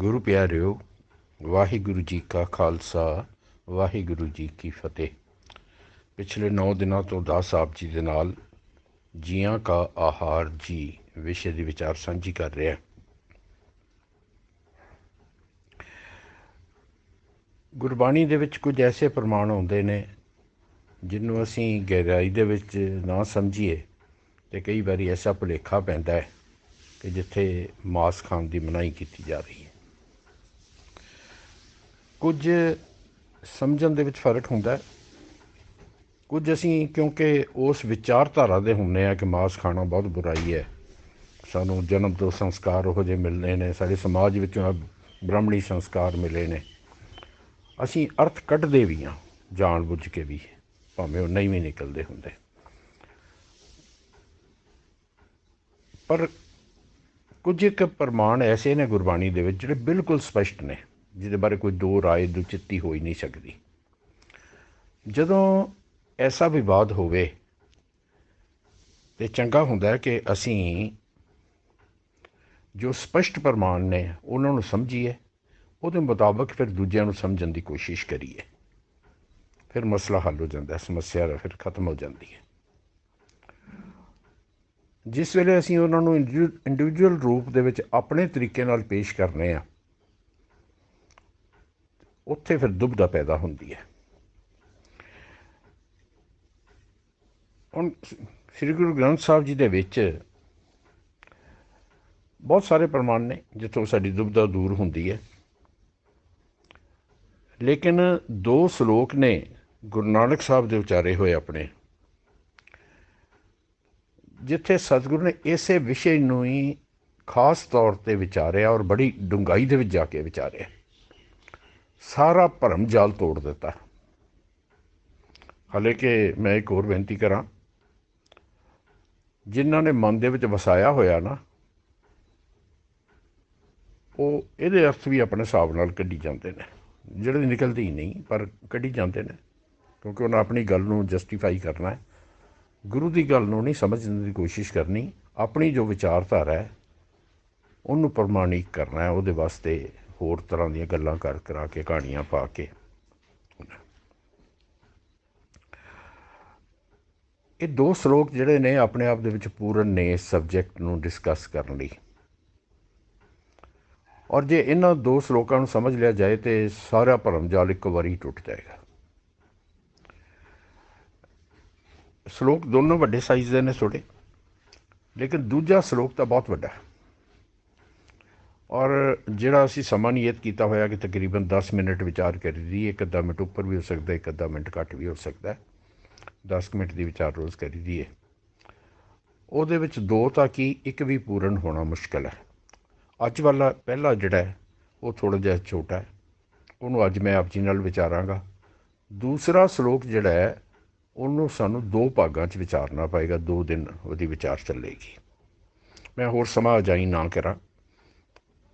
ਗੁਰੂ ਪਿਆਰਿਓ, ਵਾਹਿਗੁਰੂ ਜੀ ਕਾ ਖਾਲਸਾ, ਵਾਹਿਗੁਰੂ ਜੀ ਕੀ ਫਤਿਹ। ਪਿਛਲੇ 9 ਦਿਨਾਂ ਤੋਂ ਦਾਸ ਸਾਹਿਬ ਜੀ ਦੇ ਨਾਲ ਜੀਆਂ ਕਾ ਆਹਾਰ ਜੀ ਵਿਸ਼ੇ ਦੀ ਵਿਚਾਰ ਸਾਂਝੀ ਕਰ ਰਿਹਾ। ਗੁਰਬਾਣੀ ਦੇ ਵਿੱਚ ਕੁਝ ਐਸੇ ਪ੍ਰਮਾਣ ਆਉਂਦੇ ਨੇ ਜਿਹਨੂੰ ਅਸੀਂ ਗਹਿਰਾਈ ਦੇ ਵਿੱਚ ਨਾ ਸਮਝੀਏ ਤੇ ਕਈ ਵਾਰੀ ਐਸਾ ਭੁਲੇਖਾ ਪੈਂਦਾ ਹੈ ਕਿ ਜਿੱਥੇ ਮਾਸ ਖਾਣ ਦੀ ਮਨਾਹੀ ਕੀਤੀ ਜਾ ਰਹੀ ਹੈ। ਕੁਝ ਸਮਝਣ ਦੇ ਵਿੱਚ ਫ਼ਰਕ ਹੁੰਦਾ ਕੁਝ ਅਸੀਂ ਕਿਉਂਕਿ ਉਸ ਵਿਚਾਰਧਾਰਾ ਦੇ ਹੁੰਨੇ ਆ ਕਿ ਮਾਸ ਖਾਣਾ ਬਹੁਤ ਬੁਰਾਈ ਹੈ। ਸਾਨੂੰ ਜਨਮ ਤੋਂ ਸੰਸਕਾਰ ਉਹ ਜਿਹੇ ਮਿਲਨੇ ਨੇ, ਸਾਡੇ ਸਮਾਜ ਵਿੱਚੋਂ ਬ੍ਰਾਹਮਣੀ ਸੰਸਕਾਰ ਮਿਲੇ ਨੇ। ਅਸੀਂ ਅਰਥ ਕੱਢਦੇ ਵੀ ਹਾਂ, ਜਾਣ ਬੁੱਝ ਕੇ ਵੀ, ਭਾਵੇਂ ਉਹ ਨਹੀਂ ਵੀ ਨਿਕਲਦੇ ਹੁੰਦੇ। ਪਰ ਕੁਝ ਇੱਕ ਪ੍ਰਮਾਣ ਐਸੇ ਨੇ ਗੁਰਬਾਣੀ ਦੇ ਵਿੱਚ ਜਿਹੜੇ ਬਿਲਕੁਲ ਸਪਸ਼ਟ ਨੇ। ਜਿਹਦੇ ਬਾਰੇ ਕੋਈ ਦੋ ਰਾਏ ਦੁਚਿੱਤੀ ਹੋ ਹੀ ਨਹੀਂ ਸਕਦੀ। ਜਦੋਂ ਐਸਾ ਵਿਵਾਦ ਹੋਵੇ ਤੇ ਚੰਗਾ ਹੁੰਦਾ ਕਿ ਅਸੀਂ ਜੋ ਸਪਸ਼ਟ ਪ੍ਰਮਾਣ ਨੇ ਉਹਨਾਂ ਨੂੰ ਸਮਝੀਏ, ਉਹਦੇ ਮੁਤਾਬਕ ਫਿਰ ਦੂਜਿਆਂ ਨੂੰ ਸਮਝਣ ਦੀ ਕੋਸ਼ਿਸ਼ ਕਰੀਏ। ਫਿਰ ਮਸਲਾ ਹੱਲ ਹੋ ਜਾਂਦਾ ਹੈ, ਸਮੱਸਿਆ ਫਿਰ ਖਤਮ ਹੋ ਜਾਂਦੀ ਹੈ। ਜਿਸ ਵੇਲੇ ਅਸੀਂ ਉਹਨਾਂ ਨੂੰ ਇੰਡੀਵਿਜੂਅਲ ਰੂਪ ਦੇ ਵਿੱਚ ਆਪਣੇ ਤਰੀਕੇ ਨਾਲ ਪੇਸ਼ ਕਰਨੇ ਆ ਉੱਥੇ ਫਿਰ ਦੁਬਦਾ ਪੈਦਾ ਹੁੰਦੀ ਹੈ। ਹੁਣ ਸ੍ਰੀ ਗੁਰੂ ਗ੍ਰੰਥ ਸਾਹਿਬ ਜੀ ਦੇ ਵਿੱਚ ਬਹੁਤ ਸਾਰੇ ਪ੍ਰਮਾਣ ਨੇ, ਜਿੱਥੋਂ ਸਾਡੀ ਦੁਬਦਾ ਦੂਰ ਹੁੰਦੀ ਹੈ। ਲੇਕਿਨ ਦੋ ਸ਼ਲੋਕ ਨੇ ਗੁਰੂ ਨਾਨਕ ਸਾਹਿਬ ਦੇ ਉਚਾਰੇ ਹੋਏ ਆਪਣੇ, ਜਿੱਥੇ ਸਤਿਗੁਰੂ ਨੇ ਇਸੇ ਵਿਸ਼ੇ ਨੂੰ ਹੀ ਖਾਸ ਤੌਰ ਤੇ ਵਿਚਾਰਿਆ ਔਰ ਬੜੀ ਡੂੰਘਾਈ ਦੇ ਵਿੱਚ ਜਾ ਕੇ ਵਿਚਾਰਿਆ। ਸਾਰਾ ਭਰਮ ਜਾਲ ਤੋੜ ਦਿੱਤਾ। ਹਲੇ ਕਿ ਮੈਂ ਇੱਕ ਹੋਰ ਬੇਨਤੀ ਕਰਾਂ, ਜਿਨ੍ਹਾਂ ਨੇ ਮਨ ਦੇ ਵਿੱਚ ਵਸਾਇਆ ਹੋਇਆ ਨਾ, ਉਹ ਇਹਦੇ ਅਰਥ ਵੀ ਆਪਣੇ ਹਿਸਾਬ ਨਾਲ ਕੱਢੀ ਜਾਂਦੇ ਨੇ। ਜਿਹੜੇ ਨਿਕਲਦੀ ਹੀ ਨਹੀਂ, ਪਰ ਕੱਢੀ ਜਾਂਦੇ ਨੇ, ਕਿਉਂਕਿ ਉਹਨਾਂ ਆਪਣੀ ਗੱਲ ਨੂੰ ਜਸਟੀਫਾਈ ਕਰਨਾ ਹੈ। ਗੁਰੂ ਦੀ ਗੱਲ ਨੂੰ ਨਹੀਂ ਸਮਝਣ ਦੀ ਕੋਸ਼ਿਸ਼ ਕਰਨੀ, ਆਪਣੀ ਜੋ ਵਿਚਾਰਧਾਰਾ ਹੈ, ਉਹਨੂੰ ਪ੍ਰਮਾਣਿਕ ਕਰਨਾ ਹੈ, ਉਹਦੇ ਵਾਸਤੇ ਹੋਰ ਤਰ੍ਹਾਂ ਦੀਆਂ ਗੱਲਾਂ ਕਰ ਕਰਾ ਕੇ, ਕਹਾਣੀਆਂ ਪਾ ਕੇ। ਇਹ ਦੋ ਸ਼ਲੋਕ ਜਿਹੜੇ ਨੇ ਆਪਣੇ ਆਪ ਦੇ ਵਿੱਚ ਪੂਰਨ ਨੇ ਇਸ ਸਬਜੈਕਟ ਨੂੰ ਡਿਸਕਸ ਕਰਨ ਲਈ। ਔਰ ਜੇ ਇਹਨਾਂ ਦੋ ਸ਼ਲੋਕਾਂ ਨੂੰ ਸਮਝ ਲਿਆ ਜਾਏ ਤੇ ਸਾਰਾ ਭਰਮ ਜਾਲ ਇੱਕ ਵਾਰੀ ਟੁੱਟ ਜਾਏਗਾ। ਸ਼ਲੋਕ ਦੋਨੋਂ ਵੱਡੇ ਸਾਈਜ਼ ਦੇ ਨੇ ਥੋੜੇ ਲੇਕਿਨ ਦੂਜਾ ਸ਼ਲੋਕ ਤਾਂ ਬਹੁਤ ਵੱਡਾ ਹੈ। ਔਰ ਜਿਹੜਾ ਅਸੀਂ ਸਮਾਂ ਨਿਯਤ ਕੀਤਾ ਹੋਇਆ ਕਿ ਤਕਰੀਬਨ 10 ਮਿੰਟ ਵਿਚਾਰ ਕਰੀਦੀ ਇੱਕ ਅੱਧਾ ਮਿੰਟ ਉੱਪਰ ਵੀ ਹੋ ਸਕਦਾ, ਇੱਕ ਅੱਧਾ ਮਿੰਟ ਘੱਟ ਵੀ ਹੋ ਸਕਦਾ 10 ਮਿੰਟ ਦੀ ਵਿਚਾਰ ਰੋਜ਼ ਕਰੀਦੀ ਹੈ ਉਹਦੇ ਵਿੱਚ ਦੋ ਤਾਂ ਕੀ, ਇੱਕ ਵੀ ਪੂਰਨ ਹੋਣਾ ਮੁਸ਼ਕਲ ਹੈ। ਅੱਜ ਵਾਲਾ ਪਹਿਲਾ ਜਿਹੜਾ ਉਹ ਥੋੜਾ ਜਿਹਾ ਛੋਟਾ ਹੈ। ਉਹਨੂੰ ਅੱਜ ਮੈਂ ਆਪ ਜੀ ਨਾਲ ਵਿਚਾਰਾਂਗਾ। ਦੂਸਰਾ ਸ਼ਲੋਕ ਜਿਹੜਾ ਹੈ, ਉਹਨੂੰ ਸਾਨੂੰ ਦੋ ਭਾਗਾਂ 'ਚ ਵਿਚਾਰਨਾ ਪਏਗਾ, ਦੋ ਦਿਨ ਉਹਦੀ ਵਿਚਾਰ ਚੱਲੇਗੀ। ਮੈਂ ਹੋਰ ਸਮਾਂ ਜਾਈ ਨਾ ਕਰਾਂ।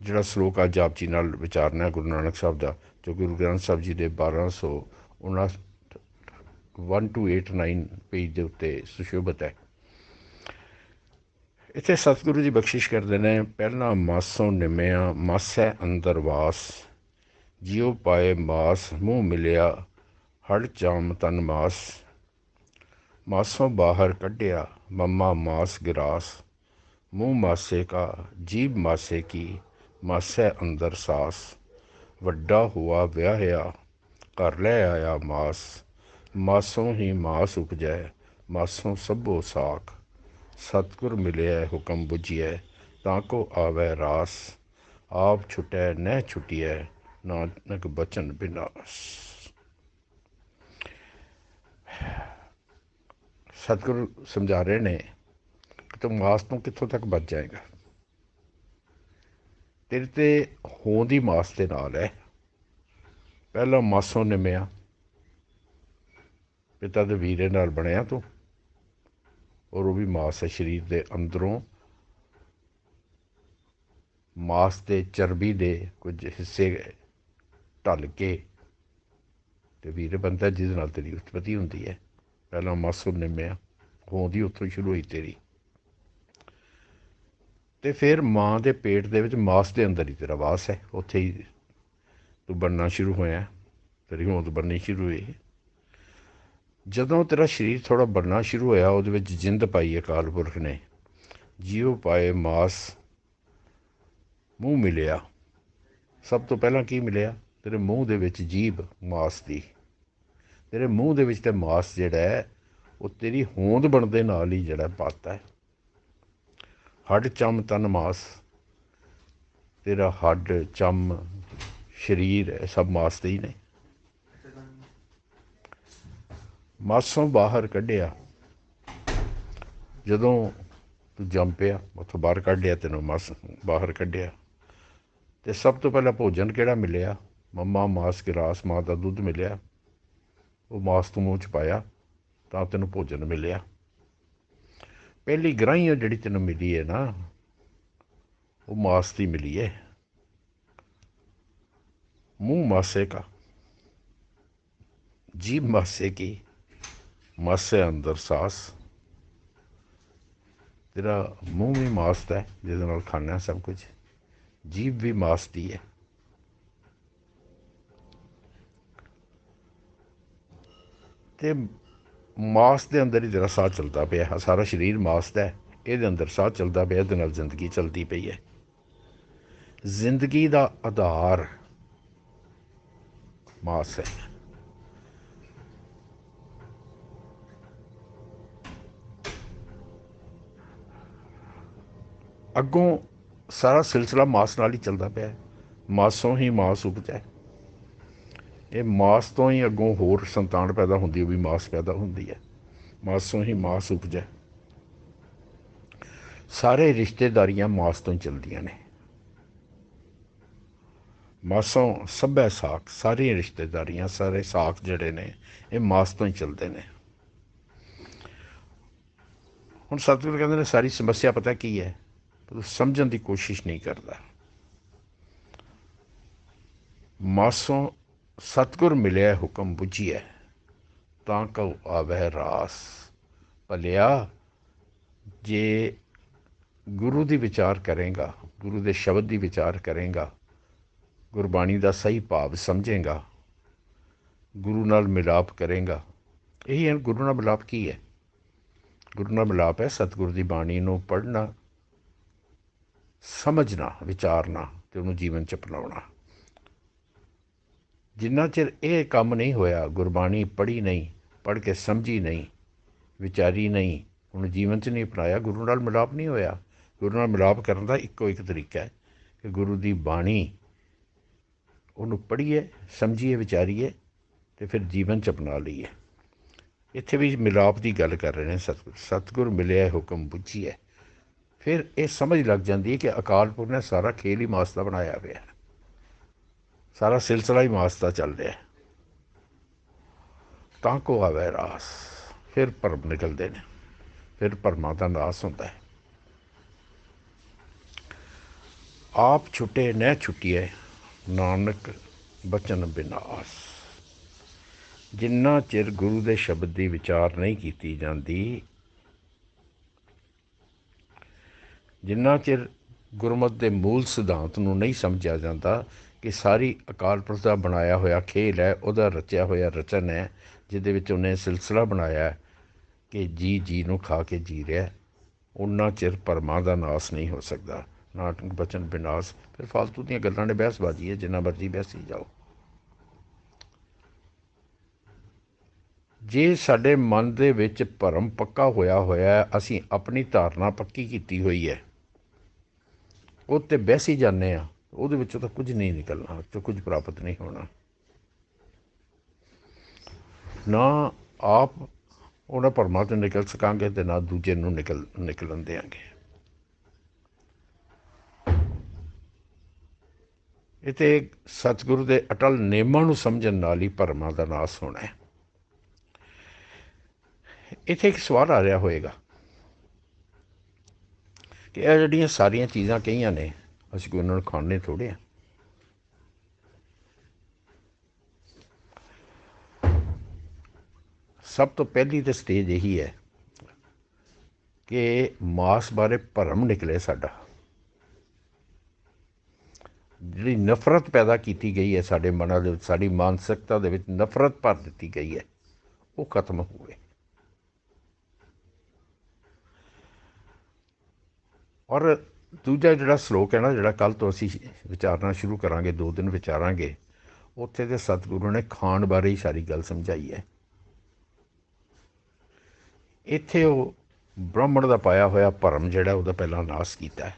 ਜਿਹੜਾ ਸ਼ਲੋਕ ਅੱਜ ਆਪ ਜੀ ਨਾਲ ਵਿਚਾਰਨਾ ਗੁਰੂ ਨਾਨਕ ਸਾਹਿਬ ਦਾ, ਜੋ ਗੁਰੂ ਗ੍ਰੰਥ ਸਾਹਿਬ ਜੀ ਦੇ 1200 ਉਹਨਾਂ 1289 ਪੇਜ ਦੇ ਉੱਤੇ ਸੁਸ਼ੋਭਿਤ ਹੈ। ਇੱਥੇ ਸਤਿਗੁਰੂ ਜੀ ਬਖਸ਼ਿਸ਼ ਕਰਦੇ ਨੇ, ਪਹਿਲਾ ਮਾਸੋਂ ਨਿਮਿਆ, ਮਾਸੈ ਅੰਦਰ ਵਾਸ, ਜਿਉ ਪਾਏ ਮਾਸ, ਮੂੰਹ ਮਿਲਿਆ, ਹੜ ਚਾਮ ਤਨ ਮਾਸ, ਮਾਸੋਂ ਬਾਹਰ ਕੱਢਿਆ, ਮੰਮਾ ਮਾਸ ਗਿਰਾਸ, ਮੂੰਹ ਮਾਸੇ ਕਾ ਜੀਬ ਮਾਸੇ ਕੀ ਮਾਸੇ ਅੰਦਰ ਸਾਸ ਵੱਡਾ ਹੁਆ ਵਿਆਹਿਆ ਕਰ ਲੈ ਆਇਆ ਮਾਸ ਮਾਸੋਂ ਹੀ ਮਾਸ ਉਪਜੈ ਮਾਸੋਂ ਸਭੋ ਸਾਖ ਸਤਗੁਰ ਮਿਲਿਆ ਹੁਕਮ 부ਝਿਐ ਤਾਂ ਕੋ ਆਵੇ ਰਾਸ ਆਪ ਛੁਟੈ ਨਹਿ ਛੁਟਿਐ ਨਾਨਕ ਬਚਨ ਬਿਨਾਸ ਸਤਿਗੁਰੂ ਸਮਝਾ ਰਹੇ ਨੇ ਕਿ ਤੂੰ ਮਾਸ ਤੋਂ ਕਿੱਥੋਂ ਤੱਕ ਬਚ ਜਾਏਗਾ ਤੇਰੇ ਤੇ ਹੋਂਦ ਹੀ ਮਾਸ ਦੇ ਨਾਲ ਹੈ ਪਹਿਲਾਂ ਮਾਸੋਂ ਨਿਮਿਆ ਪਿਤਾ ਦੇ ਵੀਰੇ ਨਾਲ ਬਣਿਆ ਤੂੰ। ਔਰ ਉਹ ਵੀ ਮਾਸ ਹੈ ਸਰੀਰ ਦੇ ਅੰਦਰੋਂ। ਮਾਸ ਤੇ ਚਰਬੀ ਦੇ ਕੁਝ ਹਿੱਸੇ ਢਲ ਕੇ ਤੇ ਵੀਰ ਬੰਦਾ ਜਿਹਦੇ ਨਾਲ ਤੇਰੀ ਉਤਪਤੀ ਹੁੰਦੀ ਹੈ ਪਹਿਲਾਂ ਮਾਸੂਮ ਨਿਮਿਆ ਹੋਂਦੀ ਉੱਥੋਂ ਸ਼ੁਰੂ ਹੋਈ ਤੇਰੀ। ਤੇ ਫਿਰ ਮਾਂ ਦੇ ਪੇਟ ਦੇ ਵਿੱਚ ਮਾਸ ਦੇ ਅੰਦਰ ਹੀ ਤੇਰਾ ਵਾਸ ਹੈ। ਉੱਥੇ ਹੀ ਤੂੰ ਬਣਨਾ ਸ਼ੁਰੂ ਹੋਇਆ। ਤੇਰੀ ਹੋਂਦ ਬਣਨੀ ਸ਼ੁਰੂ ਹੋਈ। ਜਦੋਂ ਤੇਰਾ ਸਰੀਰ ਥੋੜਾ ਬਣਨਾ ਸ਼ੁਰੂ ਹੋਇਆ, ਉਹਦੇ ਵਿੱਚ ਜਿੰਦ ਪਾਈ ਅਕਾਲ ਪੁਰਖ ਨੇ। ਜੀਵ ਪਾਏ ਮਾਸ, ਮੂੰਹ ਮਿਲਿਆ। ਸਭ ਤੋਂ ਪਹਿਲਾਂ ਕੀ ਮਿਲਿਆ? ਤੇਰੇ ਮੂੰਹ ਦੇ ਵਿੱਚ ਜੀਭ, ਮਾਸ ਦੀ। ਤੇਰੇ ਮੂੰਹ ਦੇ ਵਿੱਚ ਤੇ ਮਾਸ ਜਿਹੜਾ ਹੈ, ਉਹ ਤੇਰੀ ਹੋਂਦ ਬਣਦੇ ਨਾਲ ਹੀ ਜਿਹੜਾ ਪਾਤਾ ਹੈ। ਹੱਡ ਚੰਮ ਤਨ ਮਾਸ, ਤੇਰਾ ਹੱਡ ਚੰਮ ਸਰੀਰ ਇਹ ਸਭ ਮਾਸ ਦੇ ਹੀ ਨੇ। ਮਾਸੋਂ ਬਾਹਰ ਕੱਢਿਆ। ਜਦੋਂ ਤੂੰ ਜੰਮ ਪਿਆ, ਉੱਥੋਂ ਬਾਹਰ ਕੱਢਿਆ ਤੈਨੂੰ ਮਾਸ ਬਾਹਰ ਕੱਢਿਆ। ਤੇ ਸਭ ਤੋਂ ਪਹਿਲਾਂ ਭੋਜਨ ਕਿਹੜਾ ਮਿਲਿਆ? ਮੰਮਾ ਮਾਸ ਗਿਰਾਸ ਮਾਂ ਦਾ ਦੁੱਧ ਮਿਲਿਆ। ਉਹ ਮਾਸ ਤੂੰ ਮੂੰਹ ਚ ਪਾਇਆ, ਤਾਂ ਤੈਨੂੰ ਭੋਜਨ ਮਿਲਿਆ। ਪਹਿਲੀ ਗ੍ਰਾਹੀਓ ਜਿਹੜੀ ਤੈਨੂੰ ਮਿਲੀ ਹੈ ਨਾ, ਉਹ ਮਾਸ ਦੀ ਮਿਲੀ ਹੈ ਮੂੰਹ ਮਾਸੇ ਦਾ ਜੀਬ ਮਾਸੇ ਕੀ, ਮਾਸੇ ਅੰਦਰ ਸਾਸ। ਤੇਰਾ ਮੂੰਹ ਵੀ ਮਾਸ ਦਾ ਜਿਹਦੇ ਨਾਲ ਖਾਣਾ ਸਭ ਕੁਝ ਜੀਬ ਵੀ ਮਾਸ ਦੀ ਹੈ ਤੇ ਮਾਸ ਦੇ ਅੰਦਰ ਹੀ ਜਿਹੜਾ ਸਾਹ ਚੱਲਦਾ ਪਿਆ ਸਾਰਾ ਸਰੀਰ ਮਾਸ ਦਾ ਹੈ। ਇਹਦੇ ਅੰਦਰ ਸਾਹ ਚੱਲਦਾ ਪਿਆ, ਇਹਦੇ ਨਾਲ ਜ਼ਿੰਦਗੀ ਚੱਲਦੀ ਪਈ ਹੈ। ਜ਼ਿੰਦਗੀ ਦਾ ਆਧਾਰ ਮਾਸ ਹੈ। ਅੱਗੋਂ ਸਾਰਾ ਸਿਲਸਿਲਾ ਮਾਸ ਨਾਲ ਹੀ ਚੱਲਦਾ ਪਿਆ ਮਾਸੋਂ ਹੀ ਮਾਸ ਉਪਜੈ ਇਹ ਮਾਸ ਤੋਂ ਹੀ ਅੱਗੋਂ ਹੋਰ ਸੰਤਾਨ ਪੈਦਾ ਹੁੰਦੀ ਉਹ ਵੀ ਮਾਸ ਪੈਦਾ ਹੁੰਦੀ ਹੈ। ਮਾਸੋਂ ਹੀ ਮਾਸ ਉਪਜੈ ਸਾਰੇ ਰਿਸ਼ਤੇਦਾਰੀਆਂ ਮਾਸ ਤੋਂ ਹੀ ਚੱਲਦੀਆਂ ਨੇ। ਮਾਸੋਂ ਸਭੈ ਸਾਖ ਸਾਰੀਆਂ ਰਿਸ਼ਤੇਦਾਰੀਆਂ, ਸਾਰੇ ਸਾਖ ਜਿਹੜੇ ਨੇ, ਇਹ ਮਾਸ ਤੋਂ ਹੀ ਚੱਲਦੇ ਨੇ। ਹੁਣ ਸਤਿਗੁਰ ਕਹਿੰਦੇ ਨੇ, ਸਾਰੀ ਸਮੱਸਿਆ ਪਤਾ ਕੀ ਹੈ? ਤੂੰ ਸਮਝਣ ਦੀ ਕੋਸ਼ਿਸ਼ ਨਹੀਂ ਕਰਦਾ। ਮਾਸੋਂ ਸਤਿਗੁਰ ਮਿਲਿਆ ਹੁਕਮ ਬੁਝੀਐ, ਤਾਂ ਕਉ ਆਵਹਿ ਰਾਸ। ਭਲਿਆ, ਜੇ ਗੁਰੂ ਦੀ ਵਿਚਾਰ ਕਰੇਗਾ, ਗੁਰੂ ਦੇ ਸ਼ਬਦ ਦੀ ਵਿਚਾਰ ਕਰੇਗਾ, ਗੁਰਬਾਣੀ ਦਾ ਸਹੀ ਭਾਵ ਸਮਝੇਗਾ, ਗੁਰੂ ਨਾਲ ਮਿਲਾਪ ਕਰੇਗਾ, ਇਹੀ ਹੈ ਗੁਰੂ ਨਾਲ ਮਿਲਾਪ ਕੀ ਹੈ? ਗੁਰੂ ਨਾਲ ਮਿਲਾਪ ਹੈ ਸਤਿਗੁਰ ਦੀ ਬਾਣੀ ਨੂੰ ਪੜ੍ਹਨਾ, ਸਮਝਣਾ, ਵਿਚਾਰਨਾ ਤੇ ਉਹਨੂੰ ਜੀਵਨ ਚ ਅਪਣਾਉਣਾ। ਜਿੰਨਾ ਚਿਰ ਇਹ ਕੰਮ ਨਹੀਂ ਹੋਇਆ, ਗੁਰਬਾਣੀ ਪੜ੍ਹੀ ਨਹੀਂ, ਪੜ੍ਹ ਕੇ ਸਮਝੀ ਨਹੀਂ, ਵਿਚਾਰੀ ਨਹੀਂ ਉਹਨੂੰ ਜੀਵਨ ਚ ਨਹੀਂ ਅਪਣਾਇਆ, ਗੁਰੂ ਨਾਲ ਮਿਲਾਪ ਨਹੀਂ ਹੋਇਆ। ਗੁਰੂ ਨਾਲ ਮਿਲਾਪ ਕਰਨ ਦਾ ਇੱਕੋ ਇੱਕ ਤਰੀਕਾ ਹੈ ਕਿ ਗੁਰੂ ਦੀ ਬਾਣੀ ਉਹਨੂੰ ਪੜ੍ਹੀਏ, ਸਮਝੀਏ, ਵਿਚਾਰੀਏ ਤੇ ਫਿਰ ਜੀਵਨ ਚ ਅਪਣਾ ਲਈਏ। ਇੱਥੇ ਵੀ ਮਿਲਾਪ ਦੀ ਗੱਲ ਕਰ ਰਹੇ ਨੇ ਸਤਿਗੁਰ। ਸਤਿਗੁਰ ਮਿਲਿਆ ਹੁਕਮ ਬੁੱਝੀਏ ਫਿਰ ਇਹ ਸਮਝ ਲੱਗ ਜਾਂਦੀ ਹੈ ਕਿ ਅਕਾਲ ਪੁਰਖ ਨੇ ਸਾਰਾ ਖੇਲ ਹੀ ਮਾਸ ਦਾ ਬਣਾਇਆ ਹੋਇਆ ਹੈ। ਸਾਰਾ ਸਿਲਸਿਲਾ ਹੀ ਮਾਸ ਦਾ ਚੱਲ ਰਿਹਾ ਤਾਂ ਕੋ ਆਵੇ ਰਾਸ, ਫਿਰ ਭਰਮ ਨਿਕਲਦੇ ਨੇ, ਫਿਰ ਭਰਮਾਂ ਦਾ ਨਾਸ ਹੁੰਦਾ ਹੈ। ਆਪ ਛੁੱਟੇ, ਨਹਿ ਛੁੱਟੀਏ ਨਾਨਕ ਬਚਨ ਬਿਨਾਸ ਜਿੰਨਾ ਚਿਰ ਗੁਰੂ ਦੇ ਸ਼ਬਦ ਦੀ ਵਿਚਾਰ ਨਹੀਂ ਕੀਤੀ ਜਾਂਦੀ, ਜਿੰਨਾ ਚਿਰ ਗੁਰਮਤ ਦੇ ਮੂਲ ਸਿਧਾਂਤ ਨੂੰ ਨਹੀਂ ਸਮਝਿਆ ਜਾਂਦਾ ਕਿ ਸਾਰੀ ਅਕਾਲ ਪੁਰਖ ਦਾ ਬਣਾਇਆ ਹੋਇਆ ਖੇਲ ਹੈ, ਉਹਦਾ ਰਚਿਆ ਹੋਇਆ ਰਚਨ ਹੈ, ਜਿਹਦੇ ਵਿੱਚ ਉਹਨੇ ਸਿਲਸਿਲਾ ਬਣਾਇਆ ਕਿ ਜੀ ਜੀ ਨੂੰ ਖਾ ਕੇ ਜੀ ਰਿਹਾ ਉਹਨਾਂ ਚਿਰ ਪਰਮਾ ਦਾ ਨਾਸ ਨਹੀਂ ਹੋ ਸਕਦਾ। ਨਾਟਕ, ਬਚਨ, ਬਿਨਾਸ, ਫਿਰ ਫालतू ਦੀਆਂ ਗੱਲਾਂ ਨੇ ਬਹਿਸਬਾਜ਼ੀ ਹੈ, ਜਿੰਨਾ ਮਰਜ਼ੀ ਬਹਿਸੀ ਜਾਓ। ਜੇ ਸਾਡੇ ਮਨ ਦੇ ਵਿੱਚ ਭਰਮ ਪੱਕਾ ਹੋਇਆ ਹੋਇਆ ਹੈ, ਅਸੀਂ ਆਪਣੀ ਧਾਰਨਾ ਪੱਕੀ ਕੀਤੀ ਹੋਈ ਹੈ ਉਹ ਤੇ ਬਹਿਸੀ ਜਾਂਦੇ ਆ ਉਹਦੇ ਵਿੱਚੋਂ ਤਾਂ ਕੁਝ ਨਹੀਂ ਨਿਕਲਣਾ ਉਹ 'ਚੋਂ ਕੁਝ ਪ੍ਰਾਪਤ ਨਹੀਂ ਹੋਣਾ। ਨਾ ਆਪ ਉਹਨਾਂ ਭਰਮਾਂ ਤੋਂ ਨਿਕਲ ਸਕਾਂਗੇ ਤੇ ਨਾ ਦੂਜੇ ਨੂੰ ਨਿਕਲ, ਨਿਕਲਣ ਦੇਾਂਗੇ ਇਹ ਸਤਿਗੁਰੂ ਦੇ ਅਟਲ ਨੇਮਾਂ ਨੂੰ ਸਮਝਣ ਨਾਲ ਹੀ ਭਰਮਾਂ ਦਾ ਨਾਸ ਹੋਣਾ ਹੈ। ਇੱਥੇ ਇੱਕ ਸਵਾਲ ਆ ਰਿਹਾ ਹੋਏਗਾ ਕਿ ਇਹ ਜਿਹੜੀਆਂ ਸਾਰੀਆਂ ਚੀਜ਼ਾਂ ਕਹੀਆਂ ਨੇ ਅਸੀਂ ਕੋਈ ਉਹਨਾਂ ਨੂੰ ਖਾਣੇ ਥੋੜੇ ਆ। ਸਭ ਤੋਂ ਪਹਿਲੀ ਤੇ ਸਟੇਜ ਇਹੀ ਹੈ ਕਿ ਮਾਸ ਬਾਰੇ ਭਰਮ ਨਿਕਲੇ ਸਾਡਾ। ਜਿਹੜੀ ਨਫ਼ਰਤ ਪੈਦਾ ਕੀਤੀ ਗਈ ਹੈ ਸਾਡੇ ਮਨਾਂ ਦੇ ਵਿੱਚ, ਸਾਡੀ ਮਾਨਸਿਕਤਾ ਦੇ ਵਿੱਚ ਨਫ਼ਰਤ ਭਰ ਦਿੱਤੀ ਗਈ ਹੈ, ਉਹ ਖਤਮ ਹੋਵੇ। ਔਰ ਦੂਜਾ ਜਿਹੜਾ ਸ਼ਲੋਕ ਹੈ ਨਾ, ਜਿਹੜਾ ਕੱਲ ਤੋਂ ਅਸੀਂ ਵਿਚਾਰਨਾ ਸ਼ੁਰੂ ਕਰਾਂਗੇ, ਦੋ ਦਿਨ ਵਿਚਾਰਾਂਗੇ, ਉੱਥੇ ਦੇ ਸਤਿਗੁਰੂ ਨੇ ਖਾਣ ਬਾਰੇ ਹੀ ਸਾਰੀ ਗੱਲ ਸਮਝਾਈ ਹੈ। ਇੱਥੇ ਉਹ ਬ੍ਰਾਹਮਣ ਦਾ ਪਾਇਆ ਹੋਇਆ ਭਰਮ ਜਿਹੜਾ ਉਹਦਾ ਪਹਿਲਾਂ ਨਾਸ ਕੀਤਾ ਹੈ।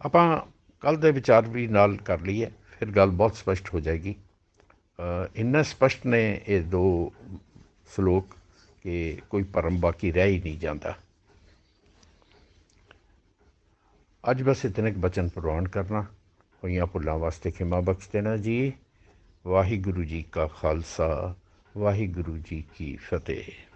ਆਪਾਂ ਕੱਲ ਦੇ ਵਿਚਾਰ ਵੀ ਨਾਲ ਕਰ ਲਈਏ, ਫਿਰ ਗੱਲ ਬਹੁਤ ਸਪਸ਼ਟ ਹੋ ਜਾਏਗੀ। ਇੰਨਾ ਸਪਸ਼ਟ ਨੇ ਇਹ ਦੋ ਸ਼ਲੋਕ ਕਿ ਕੋਈ ਭਰਮ ਬਾਕੀ ਰਹਿ ਹੀ ਨਹੀਂ ਜਾਂਦਾ। ਅੱਜ ਬਸ ਇਤਨੇ ਕੁ ਬਚਨ ਪ੍ਰਵਾਨ ਕਰਨਾ। ਹੋਈਆਂ ਭੁੱਲਾਂ ਵਾਸਤੇ ਖਿਮਾ ਬਖਸ਼ ਦੇਣਾ ਜੀ। ਵਾਹਿਗੁਰੂ ਜੀ ਕਾ ਖਾਲਸਾ, ਵਾਹਿਗੁਰੂ ਜੀ ਕੀ ਫਤਿਹ।